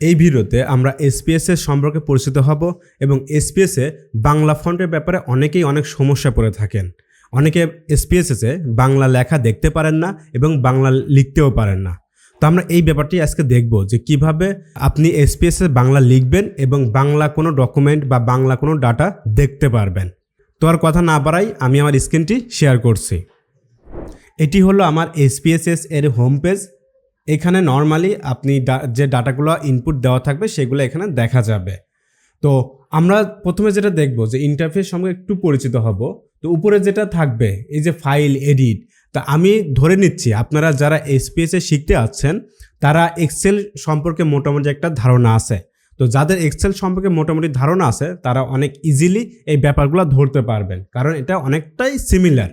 এই ভিডিওতে আমরা এসপিএস এর সম্পর্কে পরিচিত হব এবং এসপিএস বাংলা ফন্টের ব্যাপারে অনেকেই অনেক সমস্যা পড়ে থাকেন। অনেকে এসপিএস এ বাংলা লেখা দেখতে পারেন না এবং বাংলা লিখতেও পারেন না। তো আমরা এই ব্যাপারটি আজকে দেখব যে কীভাবে আপনি এসপিএস এ বাংলা লিখবেন এবং বাংলা কোনো ডকুমেন্ট বা বাংলা কোনো ডাটা দেখতে পারবেন। তো আর কথা না বাড়াই, আমি আমার স্ক্রিনটি শেয়ার করছি। এটি হলো আমার এসপিএসএস এর হোম পেজ এখানে নর্মালি আপনি যে ডাটাগুলো ইনপুট দেওয়া থাকবে, সেগুলো এখানে দেখা যাবে। তো আমরা প্রথমে যেটা দেখব যে ইন্টারফেস সঙ্গে একটু পরিচিত হব। তো উপরে যেটা থাকবে, এই যে ফাইল এডিট তা আমি ধরে নিচ্ছি, আপনারা যারা এসপিএস শিখতে আছেন, তারা এক্সেল সম্পর্কে মোটামুটি একটা ধারণা আছে। তো যাদের এক্সেল সম্পর্কে মোটামুটি ধারণা আছে, তারা অনেক ইজিলি এই ব্যাপারগুলো ধরতে পারবেন। কারণ এটা অনেকটাই সিমিলার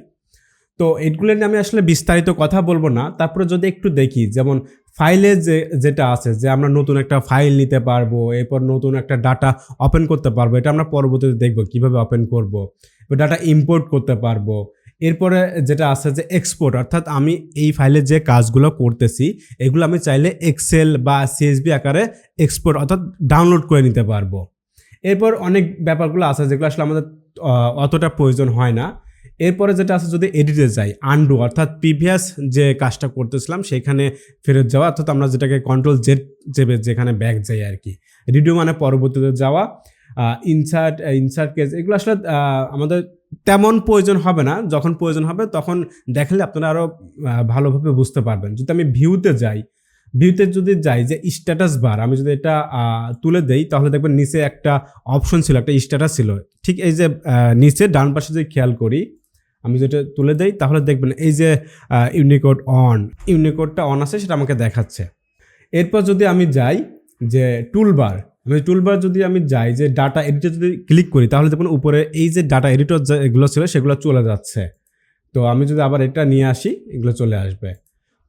তো এইগুলো নিয়ে আমি আসলে বিস্তারিত কথা বলব না। তারপরে যদি একটু দেখি, যেমন ফাইলে যে, যেটা আছে, যে আমরা নতুন একটা ফাইল নিতে পারব, এরপর নতুন একটা ডাটা ওপেন করতে পারব, এটা আমরা পরবর্তীতে দেখব, কীভাবে ওপেন করব ডাটা ইম্পোর্ট করতে পারব। এরপরে যেটা আছে যে এক্সপোর্ট অর্থাৎ আমি এই ফাইলে যে কাজগুলো করতেছি, এগুলো আমি চাইলে এক্সেল বা সিএসবি আকারে এক্সপোর্ট অর্থাৎ ডাউনলোড করে নিতে পারব। এরপর অনেক ব্যাপারগুলো আছে, যেগুলো আসলে আমাদের অতটা প্রয়োজন হয় না। এরপরে যেটা আছে, যদি এডিটে যাই আন্ডু অর্থাৎ প্রিভিয়াস যে কাজটা করতেছিলাম, সেখানে ফেরত যাওয়া, অর্থাৎ আমরা যেটাকে কন্ট্রোল জেড চেপে যেখানে ব্যাক যাই আর কি। রিডিও মানে পরবর্তীতে যাওয়া ইনসার্ট ইনসার্ট কেস এগুলো আসলে আমাদের তেমন প্রয়োজন হবে না। যখন প্রয়োজন হবে, তখন দেখলে আপনারা আরও ভালোভাবে বুঝতে পারবেন। যদি আমি ভিউতে যাই ভিউতে যদি যাই যে স্ট্যাটাস বার আমি যদি এটা তুলে দেই, তাহলে দেখবেন নিচে একটা অপশন ছিল, একটা স্ট্যাটাস ছিল। ঠিক এই যে নিচে ডান পাশে যদি খেয়াল করি আমি যেটা তুলে দেই, তাহলে দেখবেন এই যে ইউনিকোড অন ইউনিকোডটা অন আছে, সেটা আমাকে দেখাচ্ছে। এরপর যদি আমি যাই যে টুলবার আমি টুলবার যদি আমি যাই যে ডাটা এডিটর যদি ক্লিক করি, তাহলে দেখুন উপরে এই যে ডাটা এডিটর যেগুলো ছিল, সেগুলো চলে যাচ্ছে। তো আমি যদি আবার এটা নিয়ে আসি, এগুলো চলে আসবে।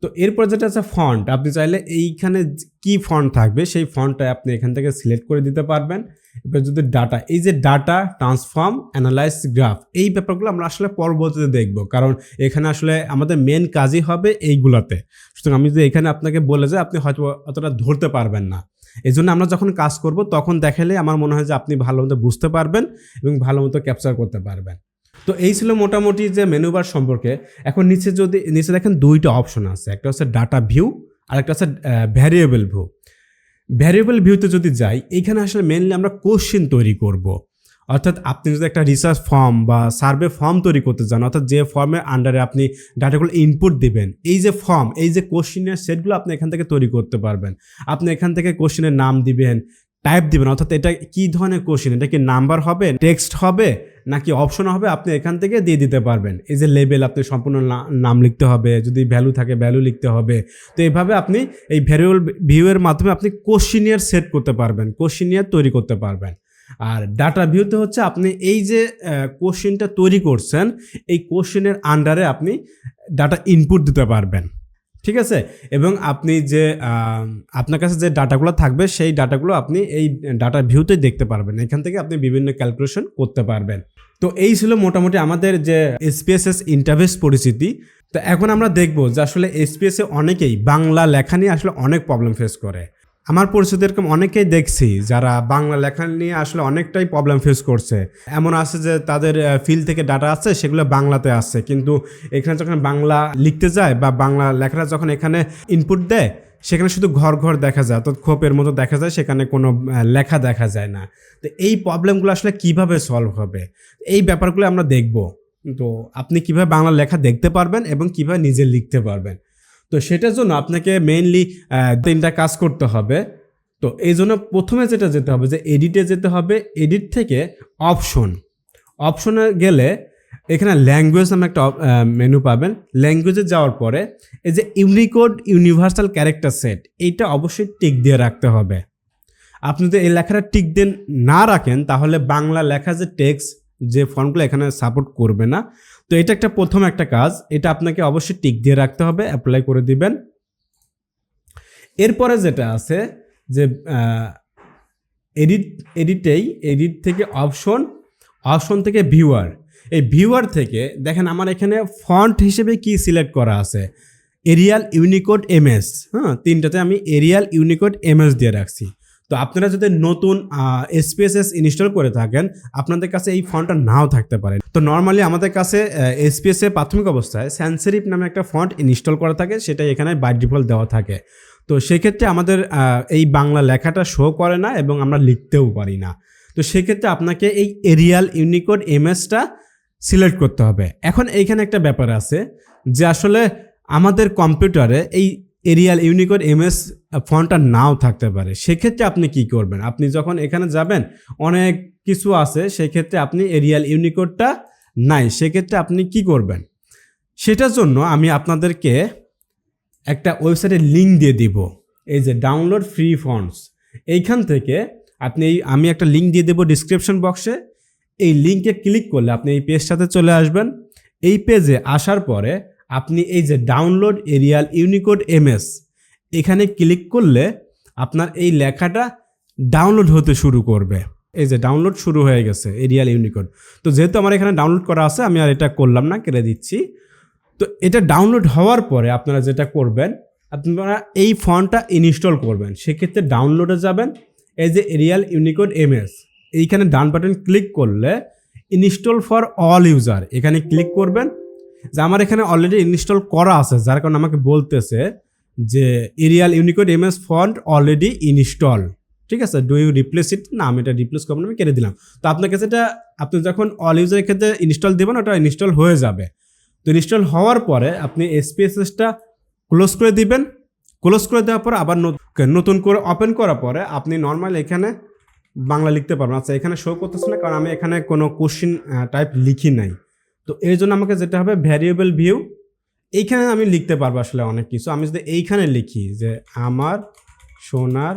তো এরপর যেটা আছে ফন্ট আপনি চাইলে এইখানে কি ফন্ট থাকবে, সেই ফন্টটা আপনি এখান থেকে সিলেক্ট করে দিতে পারবেন। এবার যদি ডাটা এই যে ডাটা ট্রান্সফর্ম অ্যানালাইজ গ্রাফ এই ব্যাপারগুলো আমরা আসলে পরবর্তীতে দেখব। কারণ এখানে আসলে আমাদের মেন কাজই হবে এইগুলাতে। সুতরাং আমি যদি এখানে আপনাকে বলে যে আপনি হয়তো অতটা ধরতে পারবেন না। এই জন্য আমরা যখন কাজ করব, তখন দেখালে আমার মনে হয় যে আপনি ভালো মতো বুঝতে পারবেন এবং ভালো মতো ক্যাপচার করতে পারবেন। তো এই ছিল মোটামুটি যে মেনু বার সম্পর্কে। এখন নিচে যদি, নিচে দেখেন দুইটা অপশন আছে। একটা হচ্ছে ডাটা ভিউ আর একটা হচ্ছে ভ্যারিয়েবল ভিউ ভ্যারিয়েবল ভিউতে যদি যাই এইখানে আসলে মেনলি আমরা কোশ্চিন তৈরি করব। অর্থাৎ আপনি যদি একটা রিসার্চ ফর্ম বা সার্ভে ফর্ম তৈরি করতে চান, অর্থাৎ যে ফর্মের আন্ডারে আপনি ডাটাগুলো ইনপুট দিবেন, এই যে ফর্ম এই যে কোশ্চিনের সেটগুলো আপনি এখান থেকে তৈরি করতে পারবেন। আপনি এখান থেকে কোশ্চিনের নাম দিবেন টাইপ দিবেন, অর্থাৎ এটা কি ধরনের কোশ্চিন এটা কি নাম্বার হবে টেক্সট হবে নাকি অপশন হবে আপনি এখান থেকে দিয়ে দিতে পারবেন। এই যে লেবেল আপনি সম্পূর্ণ নাম লিখতে হবে, যদি ভ্যালু থাকে ভ্যালু লিখতে হবে। তো এইভাবে আপনি এই ভ্যারিয়েবল ভিউয়ের মাধ্যমে আপনি কোশ্চিনিয়ার সেট করতে পারবেন কোশ্চিনিয়ার তৈরি করতে পারবেন। আর ডাটা ভিউতে হচ্ছে আপনি এই যে কোশ্চিনটা তৈরি করছেন, এই কোশ্চিনের আন্ডারে আপনি ডাটা ইনপুট দিতে পারবেন। ঠিক আছে? এবং আপনি যে আপনার কাছে যে ডাটাগুলো থাকবে, সেই ডাটাগুলো আপনি এই ডাটা ভিউতে দেখতে পারবেন। এখান থেকে আপনি বিভিন্ন ক্যালকুলেশন করতে পারবেন। তো এই ছিল মোটামুটি আমাদের যে এসপিএসএস ইন্টারভেস পরিচিতি তো এখন আমরা দেখব যে আসলে এসপিএসে অনেকেই বাংলা লেখা নিয়ে আসলে অনেক প্রবলেম ফেস করে। আমার পরিচিত এরকম অনেকেই দেখছি যারা বাংলা লেখা নিয়ে আসলে অনেকটাই প্রবলেম ফেস করছে। এমন আছে যে তাদের ফিল থেকে ডাটা আছে সেগুলো বাংলাতে আছে কিন্তু এখানে যখন বাংলা লিখতে যায় বা বাংলা লেখাটা যখন এখানে ইনপুট দেয়, সেখানে শুধু ঘর ঘর দেখা যায়, অর্থাৎ খোপের মতো দেখা যায়, সেখানে কোনো লেখা দেখা যায় না। তো এই প্রবলেমগুলো আসলে কীভাবে সলভ হবে? এই ব্যাপারগুলো আমরা দেখব। তো আপনি কীভাবে বাংলা লেখা দেখতে পারবেন এবং কীভাবে নিজে লিখতে পারবেন? তো সেটার জন্য আপনাকে মেইনলি তিনটা কাজ করতে হবে। তো এই জন্য প্রথমে যেটা যেতে হবে যে এডিটে যেতে হবে। এডিট থেকে অপশন অপশনে গেলে এখানে ল্যাঙ্গুয়েজ নামে একটা মেনু পাবেন। ল্যাঙ্গুয়েজে যাওয়ার পরে এই যে ইউনিকোড ইউনিভার্সাল ক্যারেক্টার সেট এইটা অবশ্যই টিক দিয়ে রাখতে হবে। আপনি যদি এই লেখাটা টিক দিয়ে না রাখেন, তাহলে বাংলা লেখা যে টেক্সট যে ফর্মগুলো এখানে সাপোর্ট করবে না। তো এটা একটা প্রথম একটা কাজ। এটা আপনাকে অবশ্যই টিক দিয়ে রাখতে হবে অ্যাপ্লাই করে দিবেন। এরপরে যেটা আছে যে এডিট এডিটেই এডিট থেকে অপশন অপশন থেকে ভিউয়ার এই ভিউয়ার থেকে, দেখেন আমার এখানে ফন্ট হিসেবে কি সিলেক্ট করা আছে? এরিয়াল ইউনিকোড এমএস হ্যাঁ তিনটাতে আমি এরিয়াল ইউনিকোড এমএস দিয়ে রাখছি। তো আপনারা যদি নতুন এসপিএসএস ইনস্টল করে থাকেন, আপনাদের কাছে এই ফন্টটা নাও থাকতে পারে। তো নর্মালি আমাদের কাছে এসপিএস এর প্রাথমিক অবস্থায় স্যান্সেরিপ নামে একটা ফন্ট ইনস্টল করা থাকে সেটা এখানে বাই ডিফল্ট দেওয়া থাকে। তো সেক্ষেত্রে আমাদের এই বাংলা লেখাটা শো করে না এবং আমরা লিখতেও পারি না। তো সেক্ষেত্রে আপনাকে এই এরিয়াল ইউনিকোড এমএসটা সিলেক্ট করতে হবে। এখন এইখানে একটা ব্যাপার আছে যে আসলে আমাদের কম্পিউটারে এই এরিয়াল ইউনিকোড এমএস ফন্টটা নাও থাকতে পারে। সেক্ষেত্রে আপনি কি করবেন? আপনি যখন এখানে যাবেন, অনেক কিছু আছে, সেক্ষেত্রে আপনি এরিয়াল ইউনিকোডটা নাই। সেক্ষেত্রে আপনি কি করবেন? সেটার জন্য আমি আপনাদেরকে একটা ওয়েবসাইটের লিঙ্ক দিয়ে দিব। এই যে ডাউনলোড ফ্রি ফন্টস এইখান থেকে আপনি এই, আমি একটা লিঙ্ক দিয়ে দেবো ডিসক্রিপশন বক্সে এই লিঙ্কে ক্লিক করলে আপনি এই পেজটাতে চলে আসবেন। এই পেজে আসার পরে আপনি এই যে ডাউনলোড এরিয়াল ইউনিকোড এমএস এখানে ক্লিক করলে আপনার এই লেখাটা ডাউনলোড হতে শুরু করবে। এই যে ডাউনলোড শুরু হয়ে গেছে এরিয়াল ইউনিকোড তো যেহেতু আমার এখানে ডাউনলোড করা আছে, আমি আর এটা করলাম না, কেড়ে দিচ্ছি তো এটা ডাউনলোড হওয়ার পরে আপনারা যেটা করবেন, আপনারা এই ফন্টটা ইনস্টল করবেন। সেক্ষেত্রে ডাউনলোডে যাবেন, এই যে এরিয়াল ইউনিকোড এমএস এইখানে ডান বাটন ক্লিক করলে ইনস্টল ফর অল ইউজার এখানে ক্লিক করবেন যে আমার এখানে অলরেডি ইনস্টল করা আছে, যার কারণে আমাকে বলতেছে যে Arial Unicode MS font already install ঠিক আছে? ডু ইউ রিপ্লেস ইট না, আমি এটা রিপ্লেস করব আমি কেটে দিলাম। তো আপনার কাছে এটা, আপনি যখন অল ইউজারের ক্ষেত্রে ইনস্টল দেবেন, ওটা ইনস্টল হয়ে যাবে। তো ইনস্টল হওয়ার পরে আপনি এসপিএসএসটা ক্লোজ করে দিবেন। ক্লোজ করে দেওয়ার পর আবার নত- নতুন করে ওপেন করার পরে আপনি নর্মাল এখানে বাংলা লিখতে পারবেন। আচ্ছা এখানে শো করতেছে না, কারণ আমি এখানে কোনো কোশ্চিন টাইপ লিখি নাই। তো এর জন্য আমাকে যেতে হবে ভ্যারিয়েবল ভিউ। এইখানে আমি লিখতে পারব আসলে অনেক কিছু। আমি যদি এইখানে লিখি যে আমার সোনার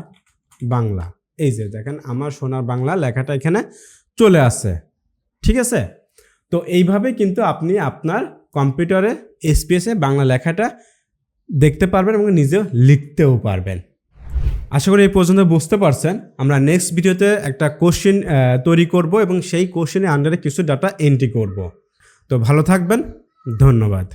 বাংলা, এই যে দেখেন আমার সোনার বাংলা লেখাটা এখানে চলে আসে ঠিক আছে? তো এইভাবে কিন্তু আপনি আপনার কম্পিউটারে, এসপিএসে বাংলা লেখাটা দেখতে পারবেন এবং নিজেও লিখতেও পারবেন। আশা করি এই পর্যন্ত বুঝতে পারছেন। আমরা নেক্সট ভিডিওতে একটা কোশ্চেন তৈরি করব এবং সেই কোশ্চেনের আন্ডারে কিছু ডাটা এন্ট্রি করব। তো ভালো থাকবেন ধন্যবাদ।